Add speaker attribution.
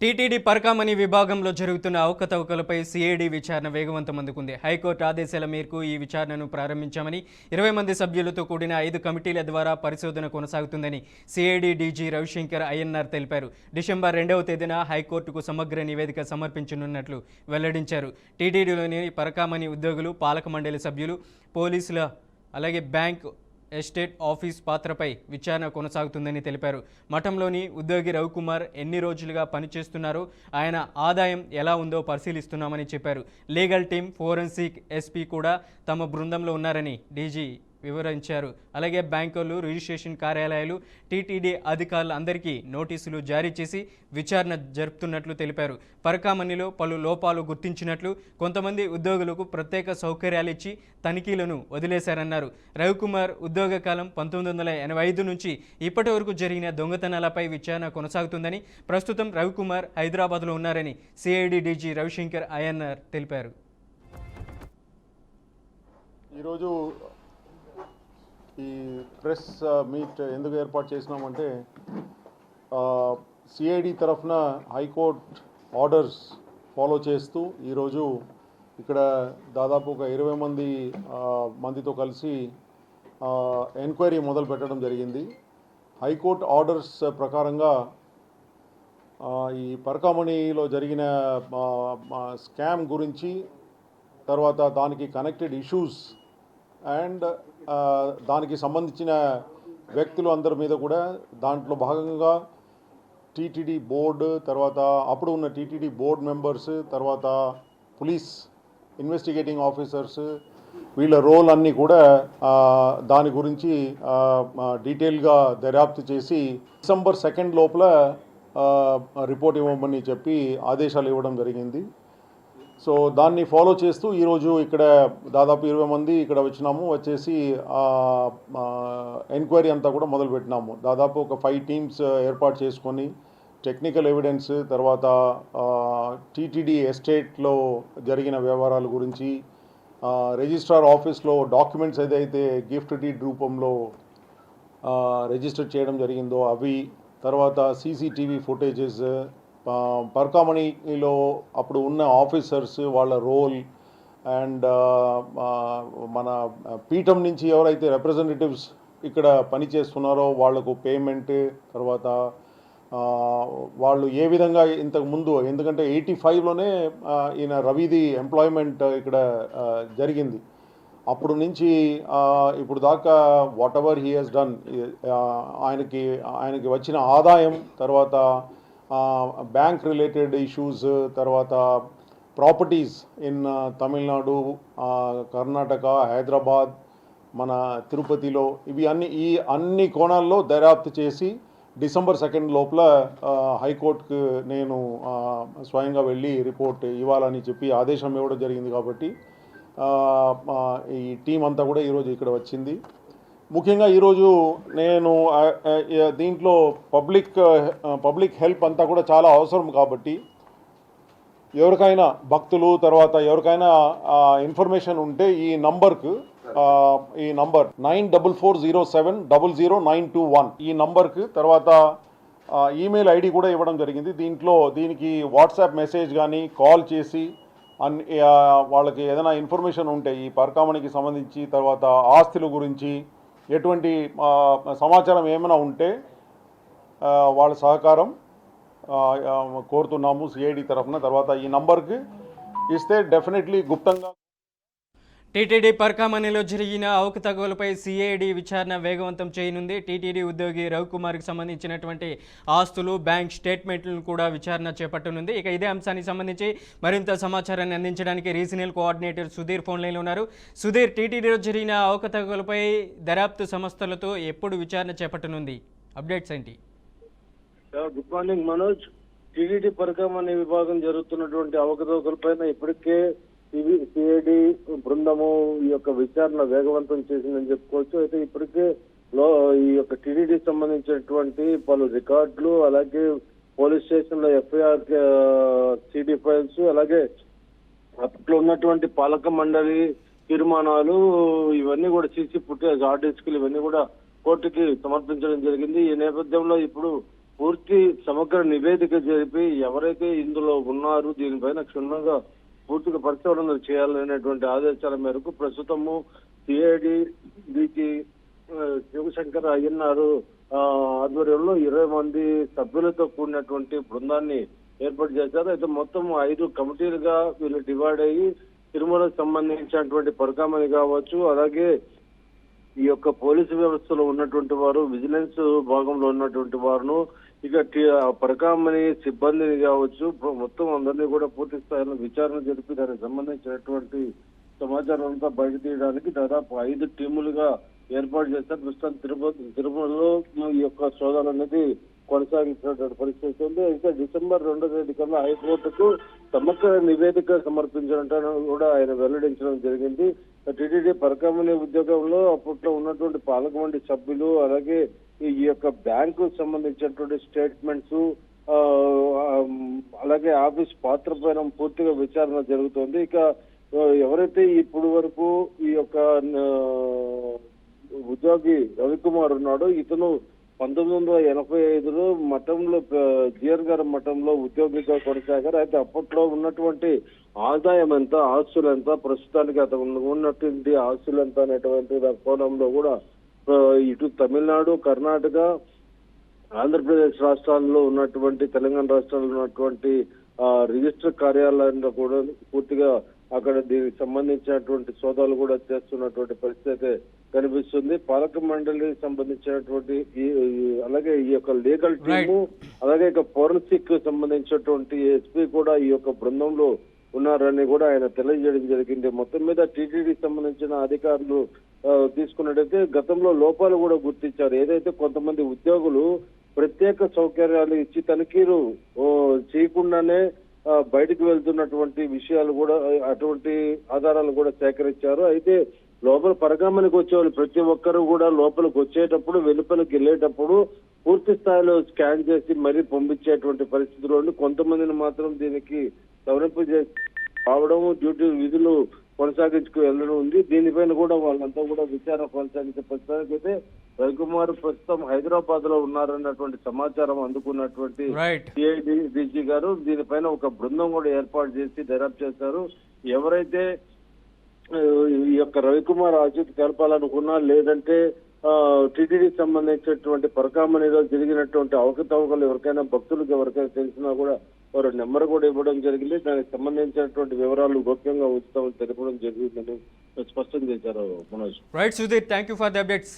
Speaker 1: TTD Parakamani విభాగంలో జరుగుతున్న అవకతవకలపై CID విచారణ వేగవంతం అందుకుంది. హైకోర్టు ఆదేశాల మేరకు ఈ విచారణను ప్రారంభించామని ఇరవై మంది సభ్యులతో కూడిన ఐదు కమిటీల ద్వారా పరిశోధన కొనసాగుతుందని సిఐడి డీజీ రవిశంకర్ అయ్యన్నార్ తెలిపారు. డిసెంబర్ రెండవ తేదీన హైకోర్టుకు సమగ్ర నివేదిక సమర్పించనున్నట్లు వెల్లడించారు. టీటీడీలోని పరకామణి ఉద్యోగులు పాలక మండలి సభ్యులు పోలీసుల అలాగే బ్యాంక్ ఎస్టేట్ ఆఫీస్ పాత్రపై విచారణ కొనసాగుతుందని తెలిపారు. మఠంలోని ఉద్యోగి రవికుమార్ ఎన్ని రోజులుగా పనిచేస్తున్నారో ఆయన ఆదాయం ఎలా ఉందో పరిశీలిస్తున్నామని చెప్పారు. లీగల్ టీం ఫోరెన్సిక్ ఎస్పీ కూడా తమ బృందంలో ఉన్నారని డీజీ వివరించారు. అలాగే బ్యాంకులు రిజిస్ట్రేషన్ కార్యాలయాలు టీటీడీ అధికారులు అందరికీ నోటీసులు జారీ చేసి విచారణ జరుపుతున్నట్లు తెలిపారు. పరకామణిలో పలు లోపాలు గుర్తించినట్లు కొంతమంది ఉద్యోగులకు ప్రత్యేక సౌకర్యాలు ఇచ్చి తనిఖీలను వదిలేశారన్నారు. రవికుమార్ ఉద్యోగ కాలం పంతొమ్మిది వందల ఎనభై ఐదు నుంచి ఇప్పటి వరకు జరిగిన దొంగతనాలపై విచారణ కొనసాగుతుందని ప్రస్తుతం రవికుమార్ హైదరాబాద్లో ఉన్నారని సిఐడి డీజీ రవిశంకర్ అయ్యన్నార్ తెలిపారు.
Speaker 2: ఈరోజు ఈ ప్రెస్ మీట్ ఎందుకు ఏర్పాటు చేసినామంటే సిఐడి తరఫున హైకోర్ట్ ఆర్డర్స్ ఫాలో చేస్తూ ఈరోజు ఇక్కడ దాదాపు ఒక ఇరవై మంది మందితో కలిసి ఎంక్వైరీ మొదలు పెట్టడం జరిగింది. హైకోర్ట్ ఆర్డర్స్ ప్రకారంగా ఈ పరకామణిలో జరిగిన స్కామ్ గురించి తర్వాత దానికి కనెక్టెడ్ ఇష్యూస్ అండ్ దానికి సంబంధించిన వ్యక్తులు అందరి మీద కూడా దాంట్లో భాగంగా టీటీడీ బోర్డు తర్వాత అప్పుడు ఉన్న టీటీడీ బోర్డ్ మెంబర్స్ తర్వాత పోలీస్ ఇన్వెస్టిగేటింగ్ ఆఫీసర్స్ వీళ్ళ రోల్ అన్నీ కూడా దాని గురించి డీటెయిల్గా దర్యాప్తు చేసి డిసెంబర్ సెకండ్ లోపల రిపోర్ట్ ఇవ్వమని చెప్పి ఆదేశాలు ఇవ్వడం జరిగింది. సో దాన్ని ఫాలో చేస్తూ ఈరోజు ఇక్కడ దాదాపు ఇరవై మంది ఇక్కడ వచ్చినాము. వచ్చేసి ఎంక్వైరీ అంతా కూడా మొదలు పెట్టినాము. దాదాపు ఒక ఫైవ్ టీమ్స్ ఏర్పాటు చేసుకొని టెక్నికల్ ఎవిడెన్స్ తర్వాత టీటీడీ ఎస్టేట్లో జరిగిన వ్యవహారాల గురించి రిజిస్ట్రార్ ఆఫీస్లో డాక్యుమెంట్స్ ఏదైతే గిఫ్ట్ డీడ్ రూపంలో రిజిస్టర్ చేయడం జరిగిందో అవి తర్వాత సీసీటీవీ ఫుటేజెస్ పర్కామణిలో అప్పుడు ఉన్న ఆఫీసర్స్ వాళ్ళ రోల్ అండ్ మన పీఠం నుంచి ఎవరైతే రిప్రజెంటేటివ్స్ ఇక్కడ పనిచేస్తున్నారో వాళ్ళకు పేమెంట్ తర్వాత వాళ్ళు ఏ విధంగా ఇంతకు ముందు ఎందుకంటే ఎయిటీ ఫైవ్లోనే ఈయన రవిది ఎంప్లాయ్మెంట్ ఇక్కడ జరిగింది. అప్పుడు నుంచి ఇప్పుడు దాకా whatever he he's done ఆయనకి ఆయనకి వచ్చిన ఆదాయం తర్వాత బ్యాంక్ రిలేటెడ్ ఇష్యూస్ తర్వాత ప్రాపర్టీస్ ఇన్ తమిళనాడు కర్ణాటక హైదరాబాద్ మన తిరుపతిలో ఇవి అన్ని ఈ అన్ని కోణాల్లో దర్యాప్తు చేసి డిసెంబర్ సెకండ్ లోపల హైకోర్టుకు నేను స్వయంగా వెళ్ళి రిపోర్ట్ ఇవ్వాలని చెప్పి ఆదేశం ఇవ్వడం జరిగింది కాబట్టి ఈ టీం అంతా కూడా ఈరోజు ఇక్కడ వచ్చింది. ముఖ్యంగా ఈరోజు నేను దీంట్లో పబ్లిక్ పబ్లిక్ హెల్ప్ అంతా కూడా చాలా అవసరం కాబట్టి ఎవరికైనా భక్తులు తర్వాత ఎవరికైనా ఇన్ఫర్మేషన్ ఉంటే ఈ నంబర్కు ఈ number nine double four zero seven double zero nine two one ఈ నంబర్కు తర్వాత ఈమెయిల్ ఐడి కూడా ఇవ్వడం జరిగింది. దీంట్లో దీనికి వాట్సాప్ మెసేజ్ కానీ కాల్ చేసి అన్ వాళ్ళకి ఏదైనా ఇన్ఫర్మేషన్ ఉంటే ఈ పరకామణికి సంబంధించి తర్వాత ఆస్తుల గురించి ఎటువంటి సమాచారం ఏమైనా ఉంటే వాళ్ళ సహకారం కోరుతున్నాము సిఐడి తరఫున. తర్వాత ఈ నంబర్కి ఇస్తే డెఫినెట్లీ గుప్తంగా
Speaker 1: టీటీడీ పర్కామణిలో జరిగిన అవకతగోలపై సిఐడి విచారణ వేగవంతం చేయనుంది. టీటీడీ ఉద్యోగి రవికుమార్కి సంబంధించినటువంటి ఆస్తులు బ్యాంక్ స్టేట్మెంట్లను కూడా విచారణ చేపట్టనుంది. ఇక ఇదే అంశానికి సంబంధించి మరింత సమాచారాన్ని అందించడానికి రీజనల్ కోఆర్డినేటర్ సుధీర్ ఫోన్ లైన్లో ఉన్నారు. సుధీర్ టీటీడీలో జరిగిన అవకతగోలపై దర్యాప్తు సంస్థలతో ఎప్పుడు విచారణ చేపట్టనుంది? అప్డేట్స్ ఏంటి?
Speaker 3: Good morning Manoj. టీటీడీ పరకం అనే విభాగం జరుగుతున్నటువంటి అవకతవకలపైన ఇప్పటికే సిఐడి బృందము ఈ యొక్క విచారణ వేగవంతం చేసిందని చెప్పుకోవచ్చు. అయితే ఇప్పటికే లో ఈ యొక్క టీడీడీ సంబంధించినటువంటి పలు రికార్డులు అలాగే పోలీస్ స్టేషన్లో ఎఫ్ఐఆర్ సిడి ఫైల్స్ అలాగే అప్పట్లో ఉన్నటువంటి పాలక మండలి తీర్మానాలు ఇవన్నీ కూడా సీసీ ఫుటేజ్ హార్డ్ ఇవన్నీ కూడా కోర్టుకి సమర్పించడం జరిగింది. ఈ నేపథ్యంలో ఇప్పుడు పూర్తి సమగ్ర నివేదిక జరిపి ఎవరైతే ఇందులో ఉన్నారు దీనిపైన క్షుణ్ణంగా పూర్తిగా పరిశోధన చేయాలనేటువంటి ఆదేశాల మేరకు ప్రస్తుతము సిఐడి డికి శివశంకర్ అయ్యన్నారు ఆధ్వర్యంలో ఇరవై మంది సభ్యులతో కూడినటువంటి బృందాన్ని ఏర్పాటు చేశారు. అయితే మొత్తం ఐదు కమిటీలుగా వీళ్ళు డివైడ్ అయ్యి తిరుమలకు సంబంధించినటువంటి పరికామని కావచ్చు అలాగే ఈ యొక్క పోలీసు వ్యవస్థలో ఉన్నటువంటి వారు విజిలెన్స్ భాగంలో ఉన్నటువంటి వారును ఇక పరకామని ఆ సిబ్బందిని కావచ్చు మొత్తం అందరినీ కూడా పూర్తి స్థాయిలో విచారణ జరిపి దానికి సంబంధించినటువంటి సమాచారం అంతా బయట తీయడానికి దాదాపు ఐదు టీములుగా ఏర్పాటు చేశారు. ప్రస్తుతం తిరుపతి తిరుమలలో ఈ యొక్క సోదాలు అనేది కొనసాగించినటువంటి పరిస్థితి ఉంది. అయితే డిసెంబర్ రెండో తేదీ కన్నా హైకోర్టుకు సమగ్ర నివేదిక సమర్పించడం కూడా ఆయన వెల్లడించడం జరిగింది. టీటీడీ పరకామణి ఉద్యోగంలో అప్పట్లో ఉన్నటువంటి పాలకమండలి సభ్యులు అలాగే ఈ యొక్క బ్యాంకు సంబంధించినటువంటి స్టేట్మెంట్స్ అలాగే ఆఫీస్ పాత్ర పైన పూర్తిగా విచారణ జరుగుతోంది. ఇక ఎవరైతే ఇప్పుడు వరకు ఈ యొక్క ఉద్యోగి రవికుమార్ ఉన్నాడో ఇతను పంతొమ్మిది వందల ఎనభై ఐదులో మఠంలో జిఆర్ గారి మఠంలో ఉద్యోగిగా కొనసాగారు. అయితే అప్పట్లో ఉన్నటువంటి ఆదాయం ఎంత ఆస్తులు ఎంత? ప్రస్తుతానికి అతను ఉన్నటువంటి ఆస్తులు ఎంత అనేటువంటి కోణంలో కూడా ఇటు తమిళనాడు కర్ణాటక ఆంధ్రప్రదేశ్ రాష్ట్రాల్లో ఉన్నటువంటి తెలంగాణ రాష్ట్రాల్లో ఉన్నటువంటి రిజిస్టర్ కార్యాలయంలో కూడా పూర్తిగా అక్కడ దీనికి సంబంధించినటువంటి సోదాలు కూడా చేస్తున్నటువంటి పరిస్థితి అయితే కనిపిస్తుంది. పాలక మండలికి సంబంధించినటువంటి అలాగే ఈ యొక్క లీగల్ టీము అలాగే ఇక ఫోరెన్సిక్ సంబంధించినటువంటి ఎస్పీ కూడా ఈ యొక్క బృందంలో ఉన్నారని కూడా ఆయన తెలియజేయడం జరిగింది. మొత్తం మీద టీటీడీ సంబంధించిన అధికారులు తీసుకున్నట్టయితే గతంలో లోపాలు కూడా గుర్తించారు. ఏదైతే కొంతమంది ఉద్యోగులు ప్రత్యేక సౌకర్యాలు ఇచ్చి తనిఖీలు చేయకుండానే బయటికి వెళ్తున్నటువంటి విషయాలు కూడా అటువంటి ఆధారాలు కూడా సేకరించారు. అయితే లోపల పరగమనికి వచ్చేవాళ్ళు ప్రతి ఒక్కరు కూడా లోపలికి వచ్చేటప్పుడు వెలుపలికి వెళ్ళేటప్పుడు పూర్తి స్థాయిలో స్కాన్ చేసి మరీ పంపించేటువంటి పరిస్థితుల్లో ఉండి కొంతమందిని మాత్రం దీనికి సవరింపు చేసి రావడం డ్యూటీ విధులు కొనసాగించుకు వెళ్ళడం ఉంది. దీనిపైన కూడా వాళ్ళంతా కూడా విచారణ కొనసాగించే ప్రస్తుతానికి అయితే రవికుమార్ ప్రస్తుతం హైదరాబాద్లో ఉన్నారన్నటువంటి సమాచారం అందుకున్నటువంటి సిఐడి డీజీ గారు దీనిపైన ఒక బృందం కూడా ఏర్పాటు చేసి దర్యాప్తు చేశారు. ఎవరైతే ఈ యొక్క రవికుమార్ ఆచూతి తెలపాలనుకున్నా లేదంటే టీటీడీకి సంబంధించినటువంటి పరకామణిలో జరిగినటువంటి అవకతవకలు ఎవరికైనా భక్తులకు ఎవరికైనా తెలిసినా కూడా వారు నెంబర్ కూడా ఇవ్వడం జరిగింది. దానికి సంబంధించినటువంటి వివరాలు గోప్యంగా ఉంచుతామని తెలపడం జరిగిందని స్పష్టం చేశారు Manoj.
Speaker 1: Right Sudheer thank you for the updates